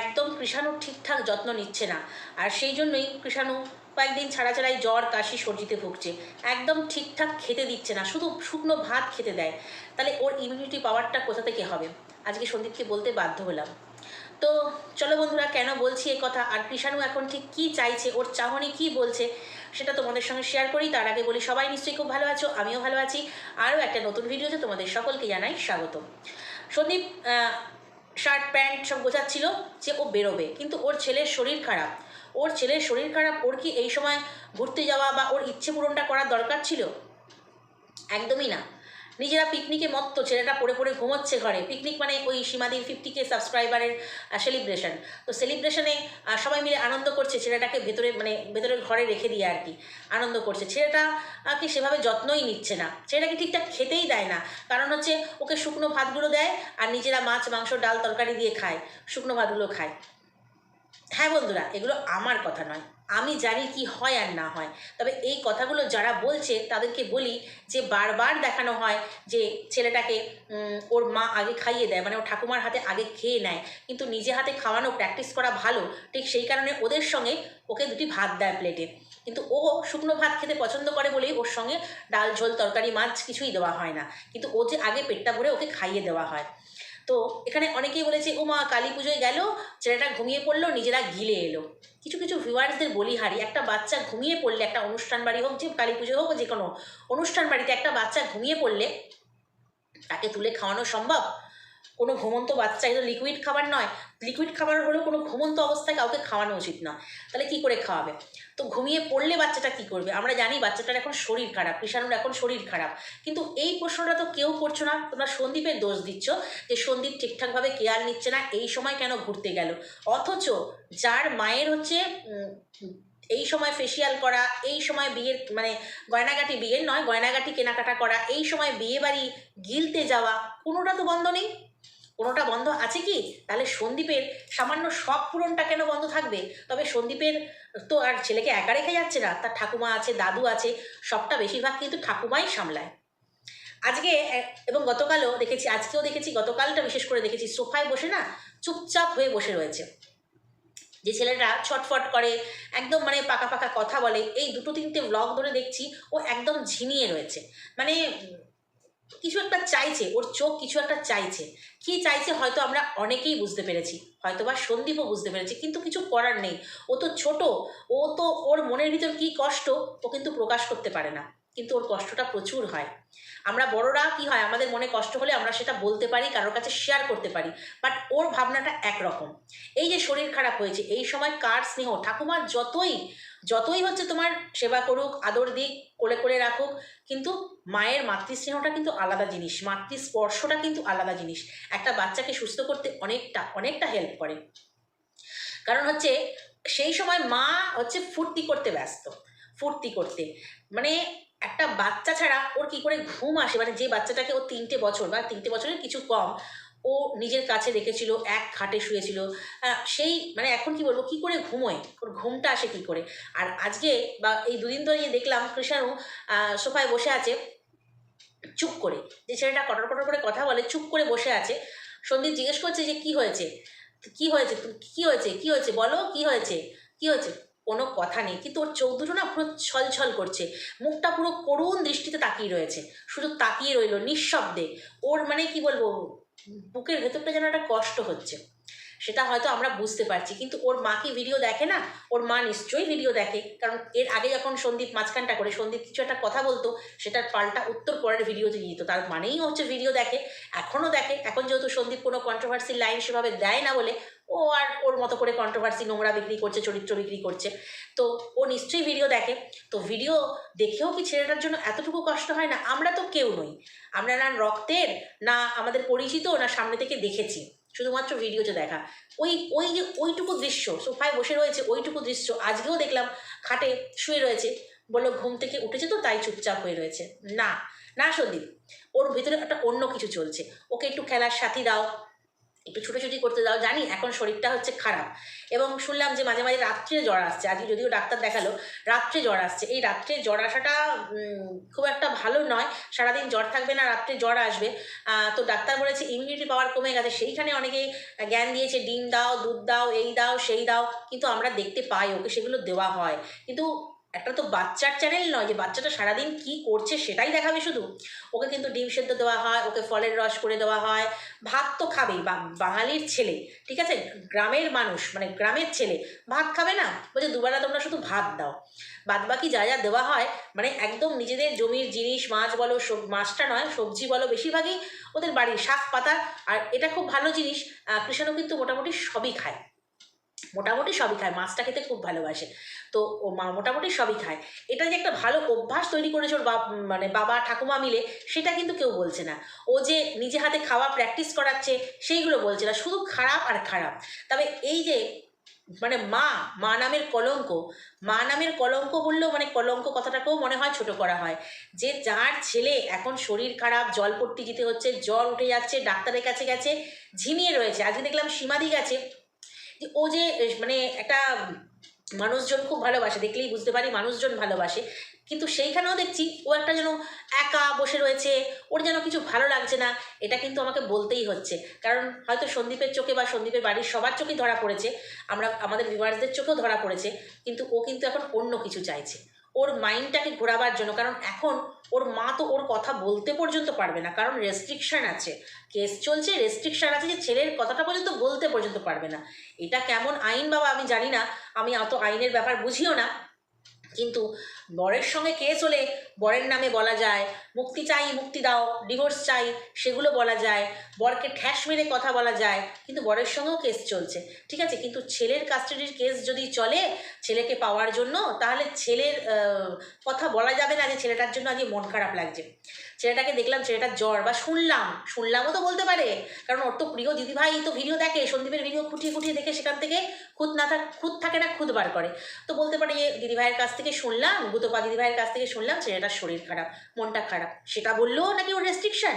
একদম কৃষাণুর ঠিকঠাক যত্ন নিচ্ছে না। আর সেই জন্যই কৃষাণু কয়েকদিন ছাড়া ছাড়াই জ্বর, কাশি, সর্দিতে ভুগছে। একদম ঠিকঠাক খেতে দিচ্ছে না, শুধু শুকনো ভাত খেতে দেয়। তাহলে ওর ইমিউনিটি পাওয়ারটা কোথা থেকে হবে? আজকে সন্দীপকে বলতে বাধ্য হলাম। তো চলো বন্ধুরা, কেন বলছি এই কথা? আর কৃষাণু এখন ঠিক কী চাইছে? ওর চাহনি কী বলছে? সেটা তোমাদের সঙ্গে শেয়ার করি। তার আগে বলি, সবাই নিশ্চয়ই খুব ভালো আছো, আমিও ভালো আছি। আরও একটা নতুন ভিডিওতে তোমাদের সকলকে জানাই স্বাগত সন্দীপ শার্ট প্যান্ট সব গোছাচ্ছিল যে ও বেরোবে। কিন্তু ওর ছেলের শরীর খারাপ। ওর ছেলের শরীর খারাপ, ওর কি এই সময় ঘুরতে যাওয়া বা ওর ইচ্ছে পূরণটা করার দরকার ছিল? একদমই না। নিজেরা পিকনিকে মত্ত ছেলেটা পড়ে পড়ে ঘুমোচ্ছে ঘরে। পিকনিক মানে ওই সীমাদির ফিফটি কে সাবস্ক্রাইবারের সেলিব্রেশন তো সেলিব্রেশনে সবাই মিলে আনন্দ করছে, ছেলেটাকে ভেতরে মানে ভেতরের ঘরে রেখে দিয়ে আর কি, আনন্দ করছে। ছেলেটা কি সেভাবে যত্নই নিচ্ছে না। ছেলেটাকে ঠিকঠাক খেতেই দেয় না। কারণ হচ্ছে, ওকে শুকনো ভাতগুলো দেয় আর নিজেরা মাছ, মাংস, ডাল, তরকারি দিয়ে খায়। শুকনো ভাতগুলো খায়। হ্যাঁ বন্ধুরা, এগুলো আমার কথা নয়। আমি জানি কি হয় আর না হয়। তবে এই কথাগুলো যারা বলছে, তাদেরকে বলি যে বারবার দেখানো হয় যে ছেলেটাকে ওর মা আগে খাইয়ে দেয় মানে ওর ঠাকুমার হাতে আগে খেয়ে নেয়। কিন্তু নিজে হাতে খাওয়ানো প্র্যাকটিস করা ভালো, ঠিক সেই কারণে ওদের সঙ্গে ওকে দুটি ভাত দেয় প্লেটে কিন্তু ও শুকনো ভাত খেতে পছন্দ করে বলেই ওর সঙ্গে ডাল ঝোল, তরকারি, মাছ কিছুই দেওয়া হয় না। কিন্তু ও যে আগে পেটটা ভরে ওকে খাইয়ে দেওয়া হয়। তো এখানে অনেকেই বলেছে ও মা কালী পুজোয় গেল, ছেলেটা ঘুমিয়ে পড়ল, নিজেরা গিলে এলো। কিছু কিছু ভিউয়ার্সদের বলি হারি, একটা বাচ্চা ঘুমিয়ে পড়লে একটা অনুষ্ঠান বাড়ি হোক, যে কালী পুজো হোক যে কোনো অনুষ্ঠান বাড়িতে একটা বাচ্চা ঘুমিয়ে পড়লে তাকে তুলে খাওয়ানো সম্ভব? কোনো ঘুমন্ত বাচ্চা, এটা লিকুইড খাবার নয়। লিকুইড খাবার হলেও কোনো ঘুমন্ত অবস্থায় কাউকে খাওয়ানো উচিত না। তাহলে কি করে খাওয়াবে? তো ঘুমিয়ে পড়লে বাচ্চাটা কি করবে? আমরা জানি বাচ্চাটার এখন শরীর খারাপ, কৃষাণুর এখন শরীর খারাপ। কিন্তু এই প্রশ্নটা তো কেউ করছ না। তোমরা সন্দীপের দোষ দিচ্ছ যে সন্দীপ ঠিকঠাকভাবে কেয়ার নিচ্ছে না, এই সময় কেন ঘুরতে গেল? অথচ যার মায়ের হচ্ছে এই সময় ফেসিয়াল করা, এই সময় বিয়ের মানে গয়নাগাটি বিয়ের নয়, গয়নাগাটি কেনাকাটা করা, এই সময় বিয়ে বাড়ি গিলতে যাওয়া, কোনোটা তো বন্ধ নেই। কোনোটা বন্ধ আছে কি? তাহলে সন্দীপের সামান্য সব পূরণটা কেন বন্ধ থাকবে? তবে সন্দীপের তো আর ছেলেকে একা রেখে যাচ্ছে না। তার ঠাকুমা আছে, দাদু আছে, সবটা বেশিরভাগ কিন্তু ঠাকুমাই সামলায়। আজকে এবং গতকালও দেখেছি, আজকেও দেখেছি, গতকালটা বিশেষ করে দেখেছি, সোফায় বসে না চুপচাপ হয়ে বসে রয়েছে। যে ছেলেটা ছটফট করে, একদম মানে পাকা পাকা কথা বলে, এই দুটো তিনটে ব্লগ ধরে দেখছি, ও একদম ঝিমিয়ে রয়েছে। মানে কিছু একটা চাইছে, ওর চোখ কিছু একটা চাইছে। কি চাইছে হয়তো আমরা অনেকেই বুঝতে পেরেছি হয়তো বা সন্দীপও বুঝতে পেরেছি, কিন্তু কিছু করার নেই। ও তো ছোট, ও তো ওর মনের ভিতর কি কষ্ট, ও কিন্তু প্রকাশ করতে পারে না। কিন্তু ওর কষ্টটা প্রচুর হয়। আমরা বড়রা কি হয়, আমাদের মনে কষ্ট হলে আমরা সেটা বলতে পারি, কারোর কাছে শেয়ার করতে পারি বাট ওর ভাবনাটা একরকম। এই যে শরীর খারাপ হয়েছে, এই সময় কার স্নেহ? ঠাকুমার যতই যতই হচ্ছে তোমার সেবা করুক, আদর দিক, কোলে করে রাখুক, কিন্তু মায়ের মাতৃস্নেহটা কিন্তু আলাদা জিনিস, মাতৃস্পর্শটা কিন্তু আলাদা জিনিস। একটা বাচ্চাকে সুস্থ করতে অনেকটা অনেকটা হেল্প করে। কারণ হচ্ছে, সেই সময় মা হচ্ছে ফুর্তি করতে ব্যস্ত, ফুর্তি করতে। মানে একটা বাচ্চা ছাড়া ওর কি করে ঘুম আসে? মানে যে বাচ্চাটাকে ও তিনটে বছর বা তিনটে বছরের কিছু কম ও নিজের কাছে রেখেছিল, এক খাটে শুয়েছিল। সেই মানে এখন কি বলব, কি করে ঘুমোয়? ওর ঘুমটা আসে কি করে? আর আজকে বা এই দুদিন ধরে দেখলাম কৃষাণু সোফায় বসে আছে, চুপ করে। যে ছেলেটা কটর কটর করে কথা বলে, চুপ করে বসে আছে। সন্দীপ জিজ্ঞেস করছে যে, কি হয়েছে? কি হয়েছে? কি হয়েছে? কি হয়েছে? বলো, কি হয়েছে? কি হয়েছে? কোনো কথা নেই। কিন্তু ওর চোখ দুটো না পুরো ছলছল করছে। মুখটা পুরো করুণ দৃষ্টিতে তাকিয়ে রয়েছে। শুধু তাকিয়ে রইল নিঃশব্দে। ওর মানে কি বলব বুকের ভেতরটা যেন একটা কষ্ট হচ্ছে। সেটা হয়তো আমরা বুঝতে পারছি, কিন্তু ওর মা কি ভিডিও দেখে না? ওর মা নিশ্চয়ই ভিডিও দেখে, কারণ এর আগে যখন সন্দীপ মাঝখানটা করে, সন্দীপ কিছু একটা কথা বলতো, সেটার পাল্টা উত্তর পরের ভিডিওতে দিত তার মানেই হচ্ছে ভিডিও দেখে, এখনও দেখে। এখন যেহেতু সন্দীপ কোনো কন্ট্রোভার্সি লাইন সেভাবে দেয় না বলে ও আর ওর মতো করে কন্ট্রোভার্সি নোংরা বিক্রি করছে, চরিত্র বিক্রি করছে। তো ও নিশ্চয়ই ভিডিও দেখে। তো ভিডিও দেখেও কি ছেলেটার জন্য এতটুকু কষ্ট হয় না? আমরা তো কেউ নই। আমরা না রক্তের, না আমাদের পরিচিত, না সামনে থেকে দেখেছি। শুধুমাত্র ভিডিওতে দেখা। ওই ওই যে ওইটুকু দৃশ্য, সোফায় বসে রয়েছে ওইটুকু দৃশ্য, আজকেও দেখলাম খাটে শুয়ে রয়েছে। বলল, ঘুম থেকে উঠেছে তো, তাই চুপচাপ হয়ে রয়েছে। না না সন্দীপ, ওর ভিতরে একটা অন্য কিছু চলছে। ওকে একটু খেলার সাথী দাও। একটু ছুটোছুটি করতে দাও, জানি এখন শরীরটা হচ্ছে খারাপ। এবং শুনলাম যে মাঝে মাঝে রাত্রে জ্বর আসছে, আজকে যদিও ডাক্তার দেখাল, রাত্রে জ্বর আসছে। এই রাত্রে জ্বর আসাটা খুব একটা ভালো নয়, সারাদিন জ্বর থাকবে না, রাত্রে জ্বর আসবে। তো ডাক্তার বলেছে ইমিউনিটি পাওয়ার কমে গেছে, সেইখানে অনেকে জ্ঞান দিয়েছে, ডিম দাও, দুধ দাও, এই দাও, সেই দাও, কিন্তু আমরা দেখতে পাই ওকে, সেগুলো দেওয়া হয়। কিন্তু একটা তো বাচ্চার চ্যানেল নয় যে বাচ্চাটা সারাদিন কি করছে সেটাই দেখাবে শুধু। ওকে কিন্তু ডিম সেদ্ধ দেওয়া হয় ওকে ফলের রস করে দেওয়া হয়। ভাত তো খাবেই বাঙালির ছেলে ঠিক আছে? গ্রামের মানুষ মানে গ্রামের ছেলে ভাত খাবে না? বলছে দুবেলা তোমরা শুধু ভাত দাও। বাদ বাকি যা যা দেওয়া হয় মানে একদম নিজেদের জমির জিনিস মাছ বলো মাছটা নয় সবজি বলো বেশিরভাগই ওদের বাড়ির শাক পাতা। আর এটা খুব ভালো জিনিস আহ, কৃষাণু কিন্তু মোটামুটি সবই খায়। মোটামুটি সবই খায়, মাছটা খেতে খুব ভালোবাসে। তো ও মা মোটামুটি সবই খায়। এটা যে একটা ভালো অভ্যাস তৈরি করেছে ওর বাপ মানে বাবা, ঠাকুমা মিলে, সেটা কিন্তু কেউ বলছে না। ও যে নিজে হাতে খাওয়া প্র্যাকটিস করাচ্ছে, সেইগুলো বলছে না। শুধু খারাপ আর খারাপ। তবে এই যে মানে মা মা নামের কলঙ্ক, মা নামের কলঙ্ক বললেও মানে কলঙ্ক কথাটাকেও মনে হয় ছোট করা হয়। যে যার ছেলে এখন শরীর খারাপ, জল পট্টি যেতে হচ্ছে, জ্বর উঠে যাচ্ছে, ডাক্তারের কাছে গেছে, ঝিমিয়ে রয়েছে। আজকে দেখলাম সীমাদি গেছে যে ও যে মানে একটা মানুষজন খুব ভালোবাসে, দেখলেই বুঝতে পারি মানুষজন ভালোবাসে। কিন্তু সেইখানেও দেখছি ও একটা যেন একা বসে রয়েছে, ওর যেন কিছু ভালো লাগছে না, এটা কিন্তু আমাকে বলতেই হচ্ছে। কারণ হয়তো সন্দীপের চোখে বা সন্দীপের বাড়ির সবার চোখেই ধরা পড়েছে, আমরা, আমাদের ভিভার্সদের চোখেও ধরা পড়েছে, কিন্তু ও কিন্তু এখন অন্য কিছু চাইছে। ওর মাইন্ডটাকে ঘোরাবার জন্য, কারণ এখন ওর মা তো ওর কথা বলতে পর্যন্ত পারবে না, কারণ রেস্ট্রিকশান আছে। কেস চলছে রেস্ট্রিকশান আছে যে ছেলের কথাটা পর্যন্ত বলতে পর্যন্ত পারবে না। এটা কেমন আইন বাবা আমি জানি না, আমি অত আইনের ব্যাপার বুঝিও না কিন্তু বরের সঙ্গে কেস হলে বরের নামে বলা যায়, মুক্তি চাই, মুক্তি দাও ডিভোর্স চাই, সেগুলো বলা যায়, বরকে ঠ্যাস মেরে কথা বলা যায়, কিন্তু বরের সঙ্গেও কেস চলছে। ঠিক আছে? কিন্তু ছেলের কাস্টাডির কেস যদি চলে ছেলেকে পাওয়ার জন্য, তাহলে ছেলের কথা বলা যাবে না যে ছেলেটার জন্য আজকে মন খারাপ লাগছে। ছেলেটাকে দেখলাম, ছেলেটার জ্বর, বা শুনলাম, শুনলামও তো বলতে পারে। কারণ ওর তো প্রিয় দিদিভাই তো ভিডিও দেখে, সন্দীপের ভিডিও খুঁটিয়ে খুঁটিয়ে দেখে সেখান থেকে খুঁত না থাক, খুঁত থাকে না, খুঁত বার করে। তো বলতে পারে যে, দিদিভাইয়ের কাছ থেকে শুনলাম, গুতপা দিদিভাইয়ের কাছ থেকে শুনলাম, ছেলেটার শরীর খারাপ, মনটা খারাপ। সেটা বললেও নাকি ওর রেস্ট্রিকশান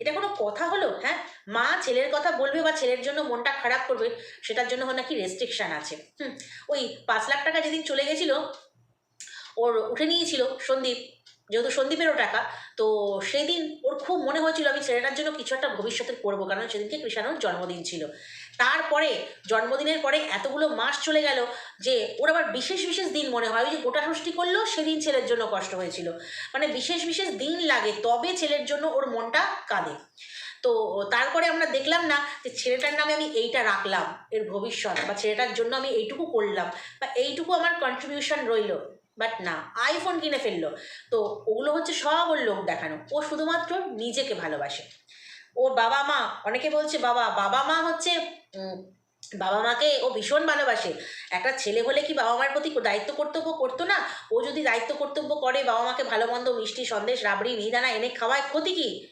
এটা কোনো কথা হলো? হ্যাঁ? মা ছেলের কথা বলবে বা ছেলের জন্য মনটা খারাপ করবে, সেটার জন্য নাকি রেস্ট্রিকশান আছে। হুম, ওই পাঁচ লাখ টাকা যেদিন চলে গেছিল, ওর উঠে নিয়েছিল সন্দীপ। যেহেতু সন্দীপেরও টাকা, তো সেদিন ওর খুব মনে হয়েছিল আমি ছেলেটার জন্য কিছু একটা ভবিষ্যতে করব, কারণ সেদিনকে কৃষাণুর জন্মদিন ছিল। তারপরে, জন্মদিনের পরে এতগুলো মাস চলে গেল যে ওর আবার বিশেষ বিশেষ দিন মনে হয়, ওই যে গোটা ষষ্ঠী করল সেদিন ছেলের জন্য কষ্ট হয়েছিল। মানে বিশেষ বিশেষ দিন লাগে, তবে ছেলের জন্য ওর মনটা কাঁদে। তো তারপরে আমরা দেখলাম না যে ছেলেটার নামে আমি এইটা রাখলাম, এর ভবিষ্যৎ, বা ছেলেটার জন্য আমি এইটুকু করলাম, বা এইটুকু আমার কন্ট্রিবিউশন রইল। বাট না আইফোন কিনে ফেলল। তো ওগুলো হচ্ছে সব ওর লোক দেখানো। ও শুধুমাত্র নিজেকে ভালোবাসে। ওর বাবা মা, অনেকে বলছে, বাবা বাবা মা হচ্ছে বাবা মাকে ও ভীষণ ভালোবাসে। একটা ছেলে হলে কি বাবা মার প্রতি দায়িত্ব কর্তব্য করতো না? ও যদি দায়িত্ব কর্তব্য করে, বাবা মাকে ভালো, মন্দ, মিষ্টি, সন্দেশ, রাবড়ি, মিহিদানা এনে খাওয়ায়, ক্ষতি কি?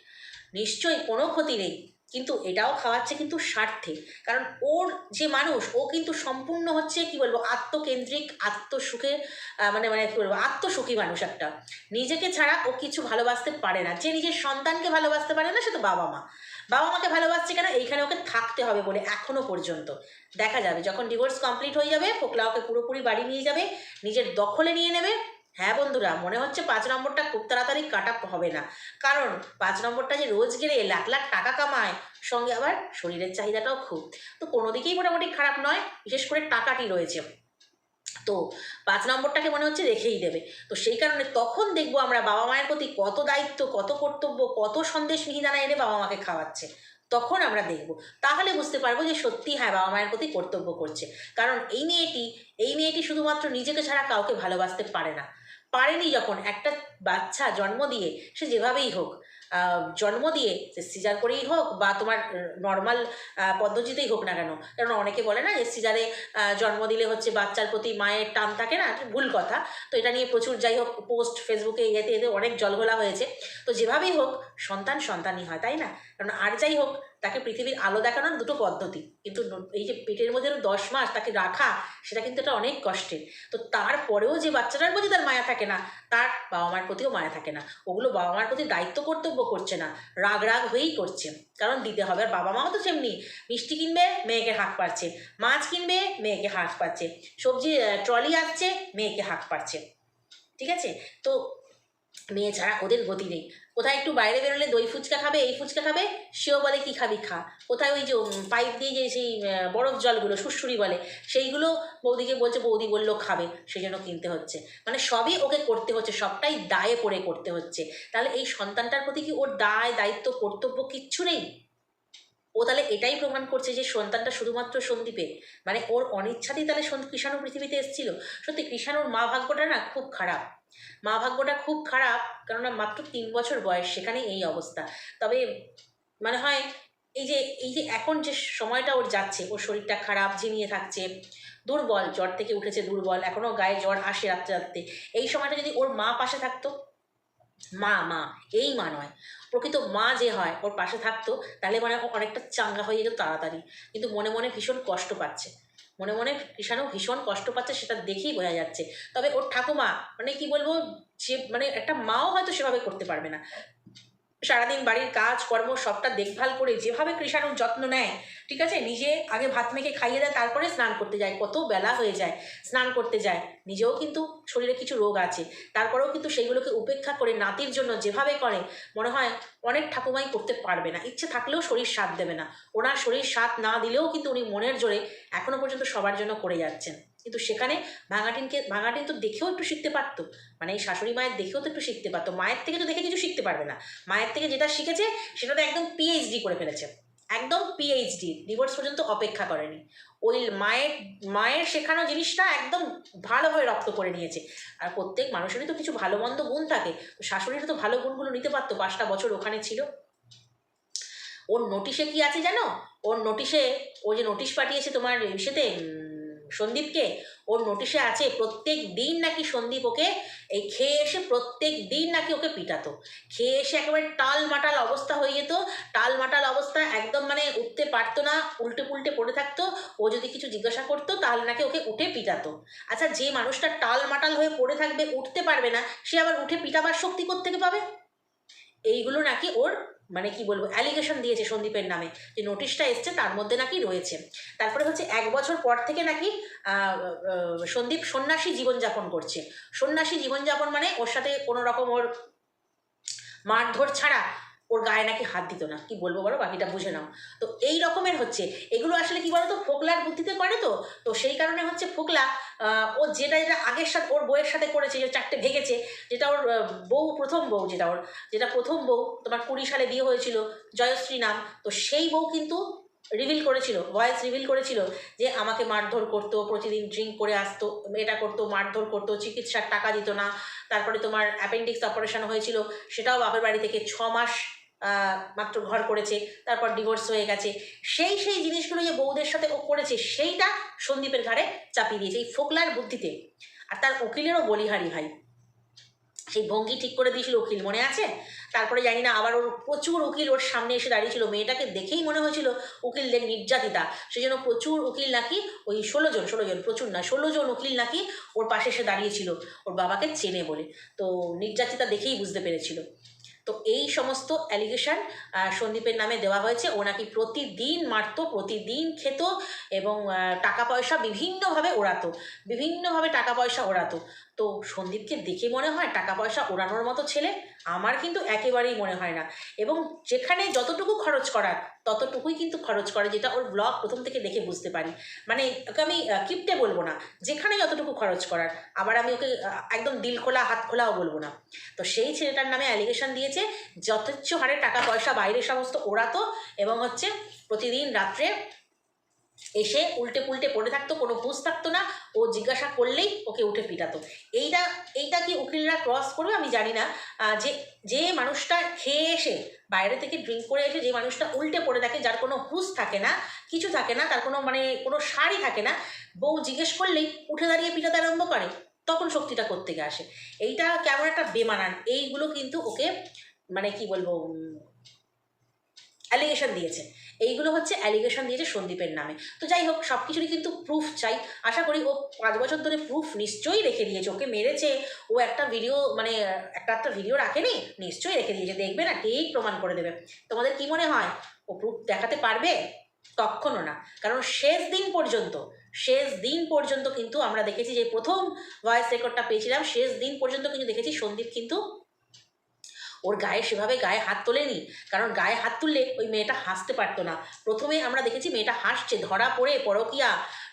নিশ্চয়ই কোনো ক্ষতি নেই। কিন্তু এটাও খাওয়াচ্ছে কিন্তু স্বার্থে। কারণ ওর যে মানুষ, ও কিন্তু সম্পূর্ণ হচ্ছে কি বলব, আত্মকেন্দ্রিক, আত্মসুখে মানে মানে কি বলব, আত্মসুখী মানুষ একটা। নিজেকে ছাড়া ও কিছু ভালোবাসতে পারে না। যে নিজের সন্তানকে ভালোবাসতে পারে না, সে তো বাবা মা। বাবা মাকে ভালোবাসছে কেন? এইখানে ওকে থাকতে হবে বলে এখনও পর্যন্ত। দেখা যাবে, যখন ডিভোর্স কমপ্লিট হয়ে যাবে, ফোকলা ওকে পুরোপুরি বাড়ি নিয়ে যাবে, নিজের দখলে নিয়ে নেবে হ্যাঁ বন্ধুরা, মনে হচ্ছে পাঁচ নম্বরটা খুব তাড়াতাড়ি কাট হবে না। কারণ পাঁচ নম্বরটা যে রোজ গেলে লাখ লাখ টাকা কামায়, সঙ্গে আবার শরীরের চাহিদাটাও খুব। তো কোনো দিকেই মোটামুটি খারাপ নয়, বিশেষ করে টাকাটি রয়েছে। তো পাঁচ নম্বরটাকে মনে হচ্ছে রেখেই দেবে। তো সেই কারণে তখন দেখব আমরা বাবা মায়ের প্রতি কত দায়িত্ব, কত কর্তব্য, কত সন্দেশ মিহিদানা এনে বাবা মাকে খাওয়াচ্ছে। তখন আমরা দেখব। তাহলে বুঝতে পারব যে সত্যি হ্যাঁ বাবা মায়ের প্রতি কর্তব্য করছে। কারণ এই মেয়েটি এই মেয়েটি শুধুমাত্র নিজেকে ছাড়া কাউকে ভালোবাসতে পারে না। পারেনি যখন। একটা বাচ্চা জন্ম দিয়ে সে যেভাবেই হোক জন্ম দিয়ে সে সিজার করেই হোক বা তোমার নর্মাল পদ্ধতিতেই হোক না কেন। কারণ অনেকে বলে না যে সিজারে জন্ম দিলে হচ্ছে বাচ্চার প্রতি মায়ের টান থাকে না ভুল কথা। তো এটা নিয়ে প্রচুর যাই হোক পোস্ট ফেসবুকে ইয়েতে এতে অনেক জলঘোলা হয়েছে। তো যেভাবেই হোক, সন্তান সন্তানই হয়, তাই না? কারণ আর যাই হোক তাকে পৃথিবীর আলো দেখানোর দুটো পদ্ধতি। কিন্তু এই যে পেটের মধ্যে দশ মাস তাকে রাখা, সেটা কিন্তু এটা অনেক কষ্টের। তো তারপরেও যে বাচ্চাটার প্রতি তার মায়া থাকে না, তার বাবা মার প্রতিও মায়া থাকে না। ওগুলো বাবা মার প্রতি দায়িত্ব কর্তব্য করছে না, রাগ রাগ হয়েই করছে। কারণ দিতে হবে, আর বাবা মাও তো সেমনি। মিষ্টি কিনবে, মেয়েকে হাঁক পাচ্ছে। মাছ কিনবে, মেয়েকে হাঁক পাচ্ছে। সবজি ট্রলি আসছে, মেয়েকে হাঁক পাচ্ছে। ঠিক আছে? তো মেয়ে ছাড়া ওদের গতি নেই। কোথায় একটু বাইরে বেরোলে দই ফুচকা খাবে, এই ফুচকা খাবে, সেও বলে, কি খাবি খা। কোথায় ওই যে পাইপ দিয়ে যে সেই বরফ জলগুলো সুরসুরি বলে, সেইগুলো বৌদিকে বলছে, বৌদি বলল খাবে। সেই জন্য কিনতে হচ্ছে। মানে সবই ওকে করতে হচ্ছে, সবটাই দায়ে পড়ে করতে হচ্ছে। তাহলে এই সন্তানটার প্রতি কি ওর দায়, দায়িত্ব, কর্তব্য কিচ্ছু নেই? ও তাহলে এটাই প্রমাণ করছে যে সন্তানটা শুধুমাত্র সন্দীপে। মানে ওর অনিচ্ছাতেই তাহলে কৃষাণু পৃথিবীতে এসেছিল। সত্যি কৃষাণুর মা ভাগ্যটা না খুব খারাপ। মা ভাগ্যটা খুব খারাপ, কেননা মাত্র তিন বছর বয়স সেখানেই এই অবস্থা। তবে মানে হয় এই যে এই যে এখন যে সময়টা ওর যাচ্ছে, ওর শরীরটা খারাপ, ঝিমিয়ে থাকছে, দুর্বল, জ্বর থেকে উঠেছে দুর্বল, এখনও গায়ে জ্বর আসে রাত্রে রাত্রে, এই সময়টা যদি ওর মা পাশে থাকতো, মা মা, এই মা নয়, প্রকৃত মা যে হয়, ওর পাশে থাকতো, তাহলে মানে অনেকটা চাঙ্গা হয়ে যেত তাড়াতাড়ি। কিন্তু মনে মনে ভীষণ কষ্ট পাচ্ছে। মনে মনে কৃষাণু ভীষণ কষ্ট পাচ্ছে, সেটা দেখেই বোঝা যাচ্ছে। তবে ওর ঠাকুমা মানে কি বলব, যে মানে একটা মাও হয়তো সেভাবে করতে পারবে না। সারাদিন বাড়ির কাজ, কর্ম, সবটা দেখভাল করে যেভাবে কৃষাণুর যত্ন নেয়, ঠিক আছে? নিজে আগে ভাত মেখে খাইয়ে দেয়, তারপরে স্নান করতে যায়। কত বেলা হয়ে যায় স্নান করতে যায়। নিজেও কিন্তু শরীরে কিছু রোগ আছে। তারপরেও কিন্তু সেইগুলোকে উপেক্ষা করে নাতির জন্য যেভাবে করে, মনে হয় অনেক ঠাকুমাই করতে পারবে না। ইচ্ছে থাকলেও শরীর সাথ দেবে না। ওনার শরীর সাথ না দিলেও কিন্তু উনি মনের জোরে এখনও পর্যন্ত সবার জন্য করে যাচ্ছেন। কিন্তু সেখানে ভাঙাটিনকে ভাঙাটিন তো দেখেও একটু শিখতে পারতো। মানে এই শাশুড়ি মায়ের দেখেও তো একটু শিখতে পারতো। মায়ের থেকে তো দেখে কিছু শিখতে পারবে না। মায়ের থেকে যেটা শিখেছে সেটা তো একদম পিএইচডি করে ফেলেছে। একদম পিএইচডি ডিভোর্স পর্যন্ত অপেক্ষা করেনি। ওই মায়ের মায়ের শেখানো জিনিসটা একদম ভালোভাবে রপ্ত করে নিয়েছে। আর প্রত্যেক মানুষেরই তো কিছু ভালো মন্দ গুণ থাকে। তো শাশুড়ির তো ভালো গুণগুলো নিতে পারতো পাঁচটা বছর ওখানে ছিল। ওর নোটিশে কি আছে জানো? ওর নোটিশে ও যে নোটিশ পাঠিয়েছে তোমার উম, সন্দীপকে? ওর নোটিশে আছে, প্রত্যেক দিন নাকি সন্দীপ ওকে, এই খেয়ে এসে প্রত্যেক দিন নাকি ওকে পিটাতো। খেয়ে এসে একেবারে টাল মাটাল অবস্থা হয়ে যেত। টাল মাটাল অবস্থা একদম মানে উঠতে পারতো না উল্টে পুল্টে পড়ে থাকতো। ও যদি কিছু জিজ্ঞাসা করতো, তাহলে নাকি ওকে উঠে পিটাতো। আচ্ছা যে মানুষটা টাল মাটাল হয়ে পড়ে থাকবে, উঠতে পারবে না, সে আবার উঠে পিটাবার শক্তি থেকে পাবে? এইগুলো নাকি ওর মানে কি বলব অ্যালিগেশন দিয়েছে সন্দীপের নামে যে নোটিশটা এসছে, তার মধ্যে নাকি রয়েছে। তারপরে হচ্ছে এক বছর পর থেকে নাকি সন্দীপ সন্ন্যাসী জীবনযাপন করছে। সন্ন্যাসী জীবনযাপন মানে ওর সাথে কোনো রকম ওর মারধর ছাড়া ওর গায়ে নাকি হাত দিত না। কি বলব বলো? বাকিটা বুঝে নাও। তো এই রকমের হচ্ছে। এগুলো আসলে কি বলতো? ফোকলার বুদ্ধিতে করে তো? তো সেই কারণে হচ্ছে ফোকলা ও যেটা যেটা আগের সাথে, ওর বউয়ের সাথে করেছে, যে চারটে ভেঙেছে, যেটা ওর বউ, প্রথম বউ যেটা ওর, যেটা প্রথম বউ, তোমার কুড়ি সালে বিয়ে হয়েছিল, জয়শ্রী নাম, তো সেই বউ কিন্তু রিভিল করেছিল ভয়েস রিভিল করেছিল যে আমাকে মারধর করতো, প্রতিদিন ড্রিঙ্ক করে আসতো, এটা করতো, মারধর করতো, চিকিৎসার টাকা দিত না, তারপরে তোমার অ্যাপেন্ডিক্স অপারেশন হয়েছিল, সেটাও বাপের বাড়ি থেকে ছ মাস মাত্র ঘর করেছে, তারপর ডিভোর্স হয়ে গেছে। সেই সেই জিনিসগুলো যে বউদের সাথে ও করেছে, সেইটা সন্দীপের ঘাড়ে চাপিয়ে দিয়েছে। এই ফোকলার বুদ্ধিতে। আর তার উকিলেরও বলিহারি ভাই। সেই ভঙ্গি ঠিক করে দিয়েছিল উকিল, মনে আছে? তারপরে জানি না, আবার ওর প্রচুর উকিল ওর সামনে এসে দাঁড়িয়েছিল। মেয়েটাকে দেখেই মনে হয়েছিল উকিলদের নির্যাতিতা। সেই জন্য প্রচুর উকিল নাকি ওই ষোলো জন ষোলো জন, প্রচুর না, ষোলো জন উকিল নাকি ওর পাশে এসে দাঁড়িয়েছিল। ওর বাবাকে চেনে বলে। তো নির্যাতিতা দেখেই বুঝতে পেরেছিল। তো এই সমস্ত অ্যালিগেশন সন্দীপের নামে দেওয়া হয়েছে। ও নাকি প্রতিদিন মারতো, প্রতিদিন খেত এবং টাকা পয়সা বিভিন্নভাবে ওড়াতো। বিভিন্নভাবে টাকা পয়সা ওড়াতো। তো সন্দীপকে দেখে মনে হয় টাকা পয়সা ওড়ানোর মতো ছেলে আমার কিন্তু একেবারেই মনে হয় না। এবং যেখানে যতটুকু খরচ করার, ততটুকুই কিন্তু খরচ করে যেটা ওর ব্লগ প্রথম থেকে দেখে বুঝতে পারি। মানে ওকে আমি কিপটে বলব না। যেখানে যতটুকু খরচ করার, আবার আমি ওকে একদম দিল খোলা, হাত খোলাও বলব না। তো সেই ছেলেটার নামে অ্যালিগেশন দিয়েছে, যথেচ্ছ হারে টাকা পয়সা বাইরে সমস্ত ওড়াতো এবং হচ্ছে প্রতিদিন রাত্রে এসে উল্টে পুল্টে পড়ে থাকতো, কোনো হুঁশ থাকতো না, ও জিজ্ঞাসা করলেই ওকে উঠে পিটাতো। এইটা এইটা কি উকিলরা ক্রস করবে আমি জানি না। যে যে মানুষটা খেয়ে এসে, বাইরে থেকে ড্রিঙ্ক করে এসে যে মানুষটা উল্টে পড়ে থাকে, যার কোনো হুঁশ থাকে না, কিছু থাকে না, তার কোনো মানে কোনো সারই থাকে না, বউ জিজ্ঞেস করলেই উঠে দাঁড়িয়ে পিটাতে আরম্ভ করে। তখন শক্তিটা কোত্থেকে আসে? এইটা কেমন একটা বেমানান। এইগুলো কিন্তু ওকে মানে কি বলব অ্যালিগেশন দিয়েছে। এইগুলো হচ্ছে অ্যালিগেশন দিয়েছে সন্দীপের নামে। তো যাই হোক সব কিছুরই কিন্তু প্রুফ চাই। আশা করি ও পাঁচ বছর ধরে প্রুফ নিশ্চয়ই রেখে দিয়েছে। ওকে মেরেছে, ও একটা ভিডিও মানে একটা একটা ভিডিও রাখেনি, নিশ্চয়ই রেখে দিয়েছে। দেখবে না, ঠিক প্রমাণ করে দেবে। তোমাদের কি মনে হয়? ও প্রুফ দেখাতে পারবে? কখনো না। কারণ শেষ দিন পর্যন্ত, শেষ দিন পর্যন্ত কিন্তু আমরা দেখেছি যে প্রথম ভয়েস রেকর্ডটা পেয়েছিলাম, শেষ দিন পর্যন্ত কিন্তু দেখেছি সন্দীপ কিন্তু ওর গায়ে সেভাবে গায়ে হাত তোলেনি। কারণ গায়ে হাত তুললে ওই মেয়েটা হাসতে পারতো না। প্রথমে আমরা দেখেছি মেয়েটা হাসছে, ধরা পড়ে, পরকিয়া,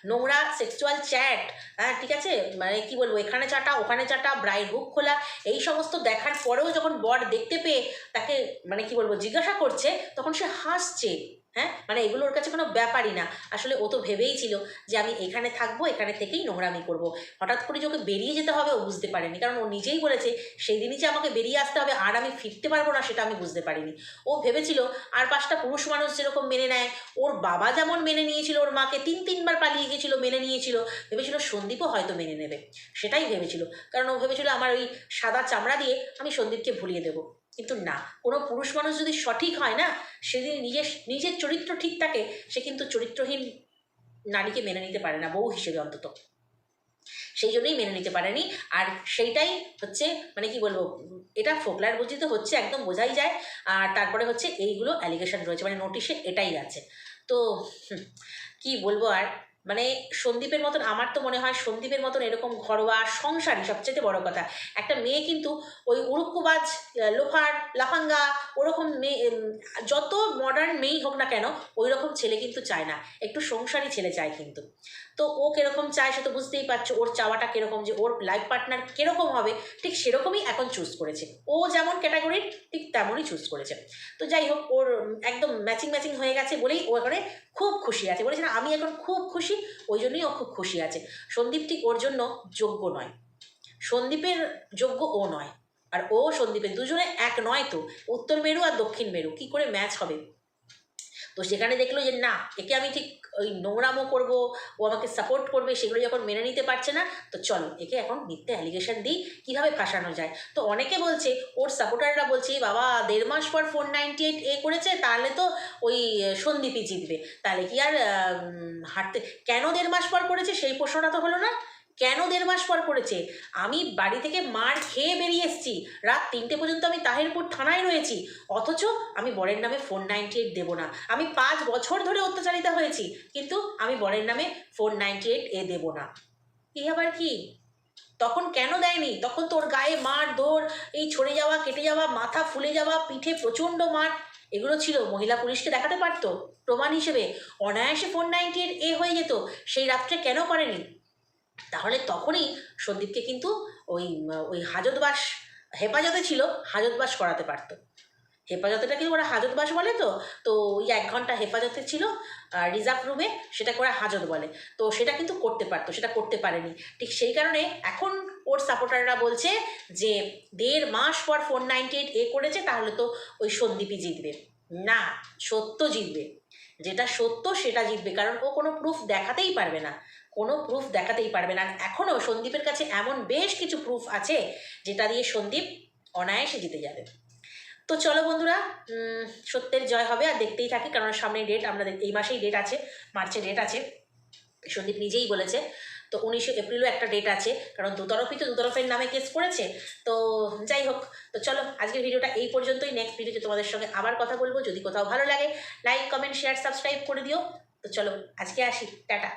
নোংরা সেক্সুয়াল চ্যাট হ্যাঁ ঠিক আছে? মানে কি বলব, এখানে চাটা, ওখানে চাটা ব্রাইড হুক খোলা, এই সমস্ত দেখার পরেও যখন বর দেখতে পেয়ে তাকে মানে কি বলব, জিজ্ঞাসা করছে, তখন সে হাসছে। হ্যাঁ? মানে এগুলো ওর কাছে কোনো ব্যাপারই না। আসলে ও তো ভেবেই ছিল যে আমি এখানে থাকব, এখানে থেকেই নোংরামি করব। হঠাৎ করে যে ওকে বেরিয়ে যেতে হবে ও বুঝতে পারেনি। কারণ ও নিজেই বলেছে, সেই দিনই যে আমাকে বেরিয়ে আসতে হবে আর আমি ফিরতে পারব না, সেটা আমি বুঝতে পারিনি। ও ভেবেছিল, আর পাঁচটা পুরুষ মানুষ যেরকম মেনে নেয়, ওর বাবা যেমন মেনে নিয়েছিল ওর মাকে, তিন তিনবার পালিয়ে গিয়েছিল, মেনে নিয়েছিল। ভেবেছিল সন্দীপও হয়তো মেনে নেবে। সেটাই ভেবেছিল। কারণ ও ভেবেছিল, আমার ওই সাদা চামড়া দিয়ে আমি সন্দীপকে ভুলিয়ে দেবো। কিন্তু না। কোনো পুরুষ মানুষ যদি সঠিক হয় না সেদিন নিজের নিজের চরিত্র ঠিক থাকে, সে কিন্তু চরিত্রহীন নারীকে মেনে নিতে পারে না, বউ হিসেবে অন্তত। সেই জন্যই মেনে নিতে পারেনি। আর সেইটাই হচ্ছে মানে কি বলব, এটা ফোকলার বুঝিতে হচ্ছে, একদম বোঝাই যায়। আর তারপরে হচ্ছে এইগুলো অ্যালিগেশন রয়েছে মানে নোটিশে এটাই আছে। তো কি বলব আর? মানে সন্দীপের মতন আমার তো মনে হয় সন্দীপের মতন এরকম ঘরোয়া সংসারই সবচেয়ে বড় কথা। একটা মেয়ে কিন্তু ওই উড়ুক্কুবাজ লোফার, লাফাঙ্গা ওরকম মেয়ে যত মডার্ন মেয়েই হোক না কেন ওই রকম ছেলে কিন্তু চায় না। একটু সংসারী ছেলে চায় কিন্তু। তো ও কীরকম চায় সে তো বুঝতেই পারছ, ওর চাওয়াটা কীরকম যে ওর লাইফ পার্টনার কীরকম হবে, ঠিক সেরকমই এখন চুজ করেছে। ও যেমন ক্যাটাগরির ঠিক তেমনই চুজ করেছে। তো যাই হোক, ওর একদম ম্যাচিং ম্যাচিং হয়ে গেছে বলেই ও এখানে খুব খুশি আছে। বলেছে না, আমি এখন খুব খুশি ওই জন্যই ও খুব খুশি আছে। সন্দীপ ঠিক ওর জন্য যোগ্য নয়। সন্দীপের যোগ্য ও নয়। আর ও সন্দীপের, দুজনে এক নয় তো। উত্তর মেরু আর দক্ষিণ মেরু। কি করে ম্যাচ হবে? তো সেখানে দেখল যে না, একে আমি ঠিক ওই নোংরামো করব, ও আমাকে সাপোর্ট করবে, সেগুলো যখন মেনে নিতে পারছে না, তো চলো, একে এখন মিথ্যে অ্যালিগেশন দিই, কীভাবে ফাঁসানো যায়? তো অনেকে বলছে, ওর সাপোর্টাররা বলছে বাবা, দেড় মাস পর ফোর নাইনটি এইট এ করেছে, তাহলে তো ওই সন্দীপই জিতবে। তাহলে কি আর হাঁটতে, কেন দেড় মাস পর করেছে, সেই প্রশ্নটা তো হলো না? কেন দেড় মাস পর করেছে আমি বাড়ি থেকে মার খেয়ে বেরিয়ে এসেছি। রাত তিনটে পর্যন্ত আমি তাহিরপুর থানায় রয়েছি। অথচ আমি বরের নামে ফোর নাইনটি এইট দেবো না। আমি পাঁচ বছর ধরে অত্যাচারিতা হয়েছি, কিন্তু আমি বরের নামে ফোর নাইনটি এইট এ দেবো না। কি আবার কি? তখন কেন দেয়নি? তখন তোর গায়ে মার দৌড় এই ছড়ে যাওয়া, কেটে যাওয়া, মাথা ফুলে যাওয়া, পিঠে প্রচণ্ড মার, এগুলো ছিল মহিলা পুলিশকে দেখাতে পারতো? প্রমাণ হিসেবে অনায়াসে ফোর নাইনটি এ হয়ে যেত। সেই রাত্রে কেন করেনি? তাহলে তখনই সন্দীপকে কিন্তু ওই ওই হাজতবাস, হেফাজতে ছিল, হাজতবাস করাতে পারতো। হেফাজতেটা কিন্তু ওরা হাজতবাস বলে তো? তো ওই এক ঘণ্টা হেফাজতে ছিল রিজার্ভ রুমে সেটাকে ওরা হাজত বলে। তো সেটা কিন্তু করতে পারতো, সেটা করতে পারেনি। ঠিক সেই কারণে এখন ওর সাপোর্টাররা বলছে যে, দেড় মাস পর ফোর নাইনটি এইট এ করেছে, তাহলে তো ওই সন্দীপই জিতবে। না, সত্য জিতবে। যেটা সত্য সেটা জিতবে, কারণ ও কোনো প্রুফ দেখাতেই পারবে না। কোনো প্রুফ দেখাতেই পারবে না। এখনও সন্দীপের কাছে এমন বেশ কিছু প্রুফ আছে, যেটা দিয়ে সন্দীপ অনায়াসে জিতে যাবে। তো চলো বন্ধুরা সত্যের জয় হবে আর দেখতেই থাকি কারণ সামনে ডেট আমরা এই মাসেই ডেট আছে, মার্চে ডেট আছে। সন্দীপ নিজেই বলেছে, তো উনিশে এপ্রিলও একটা ডেট আছে, কারণ দুতরফই তো দুতরফের নামে কেস করেছে, তো যাই হোক, তো চলো আজকের ভিডিওটা এই পর্যন্তই। নেক্সট ভিডিওতে তোমাদের সঙ্গে আবার কথা বলব। যদি কোথাও ভালো লাগে লাইক কমেন্ট শেয়ার সাবস্ক্রাইব করে দিও। তো চলো আজকে আসি, টাটা।